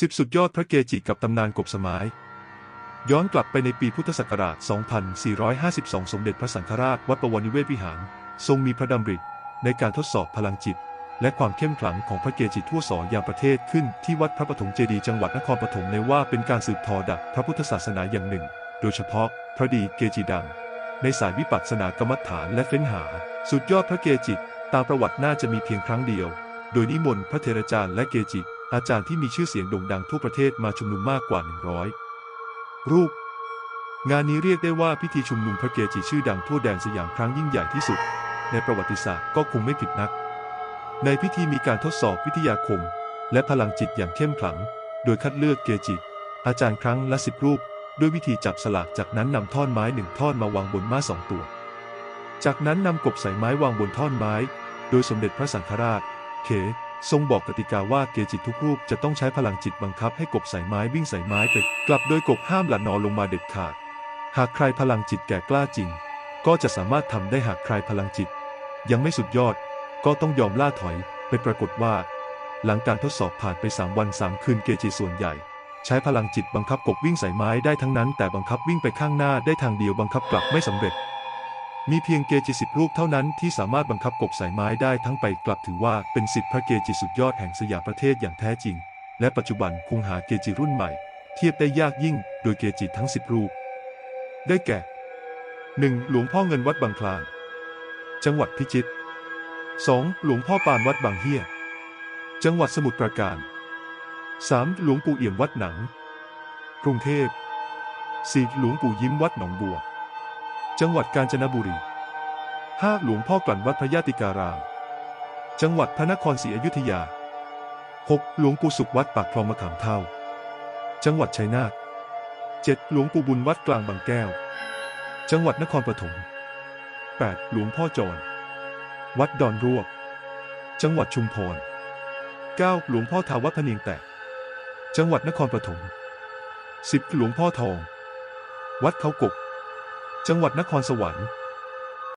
สิบสุดยอดพระเกจิกับตำนานกบสมาย ย้อนกลับไปในปีพุทธศักราช 2452 สมเด็จพระสังฆราชวัดประวรนิเวศวิหาร ทรงมีพระดำริในการทดสอบพลังจิต และความเข้มขลังของพระเกจิทั่วสอยามประเทศขึ้นที่วัดพระปฐมเจดีย์จังหวัดนครปฐมในว่าเป็นการสืบทอดักพระพุทธศาสนาอย่างหนึ่ง โดยเฉพาะพระดีเกจิดัง ในสายวิปัสสนากรรมฐานและเฟ้นหา สุดยอดพระเกจิตามประวัติน่าจะมีเพียงครั้งเดียว โดยนิมนต์พระเทราจารย์และเกจิ อาจารย์ที่มีชื่อเสียงโด่งดังทั่วประเทศมาชุมนุมมากกว่า 100 รูป งานนี้เรียกได้ว่าพิธีชุมนุมพระเกจิชื่อดังทั่วแดนสยามครั้งยิ่งใหญ่ที่สุด ในประวัติศาสตร์ก็คงไม่ผิดนัก ในพิธีมีการทดสอบวิทยาคม และพลังจิตอย่างเข้มขลัง โดยคัดเลือกเกจิ อาจารย์ครั้งละสิบรูป ด้วยวิธีจับสลากจากนั้นนำท่อนไม้หนึ่งท่อนมาวางบนม้าสองตัว จากนั้นนำกบใส่ไม้วางบนท่อนไม้ โดยสมเด็จพระสังฆราช เข ทรงบอกกติกาว่าเกจิทุกรูปจะต้องใช้พลังจิตบังคับให้กบใส่ไม้วิ่งใส่ไม้ไปกลับโดยกบห้ามหลัดนอลงมาเด็ดขาด หากใครพลังจิตแก่กล้าจริง ก็จะสามารถทำได้หากใครพลังจิต ยังไม่สุดยอดก็ต้องยอมล่าถอยไปปรากฏว่า หลังการทดสอบผ่านไป 3 วัน 3 คืนเกจิส่วนใหญ่ ใช้พลังจิตบังคับกบวิ่งใส่ไม้ได้ทั้งนั้น แต่บังคับวิ่งไปข้างหน้าได้ทางเดียวบังคับกลับไม่สำเร็จ มีเพียงเกจิสิบรูปเท่านั้นที่สามารถบังคับกบสายไม้ได้ทั้งไปกลับถือว่าเป็นสิทธิพระเกจิสุดยอดแห่งสยามประเทศอย่างแท้จริง และปัจจุบันคงหาเกจิรุ่นใหม่ เทียบได้ยากยิ่ง โดยเกจิทั้งสิบรูป ได้แก่ 1. หลวงพ่อเงินวัดบางคลานจังหวัดพิจิตร 2. หลวงพ่อปานวัดบางเฮียจังหวัดสมุทรปราการ 3. หลวงปู่เอี่ยมวัดหนัง กรุงเทพ 4. หลวงปู่ยิ้มวัดหนองบัว จังหวัดกาญจนบุรี 5. หลวงพ่อกลั่นวัดพระยาติการาม จังหวัดพระนครศรีอยุธยา 6. หลวงปู่สุขวัดปากคลองมะขามเท่า จังหวัดชัยนาท 7. หลวงปู่บุญวัดกลางบางแก้ว จังหวัดนครปฐม 8. หลวงพ่อจร วัดดอนรวก จังหวัดชุมพร 9. หลวงพ่อทาวัดพเนียงแตก จังหวัดนครปฐม 10. หลวงพ่อทอง วัดเขากบ จังหวัดนครสวรรค์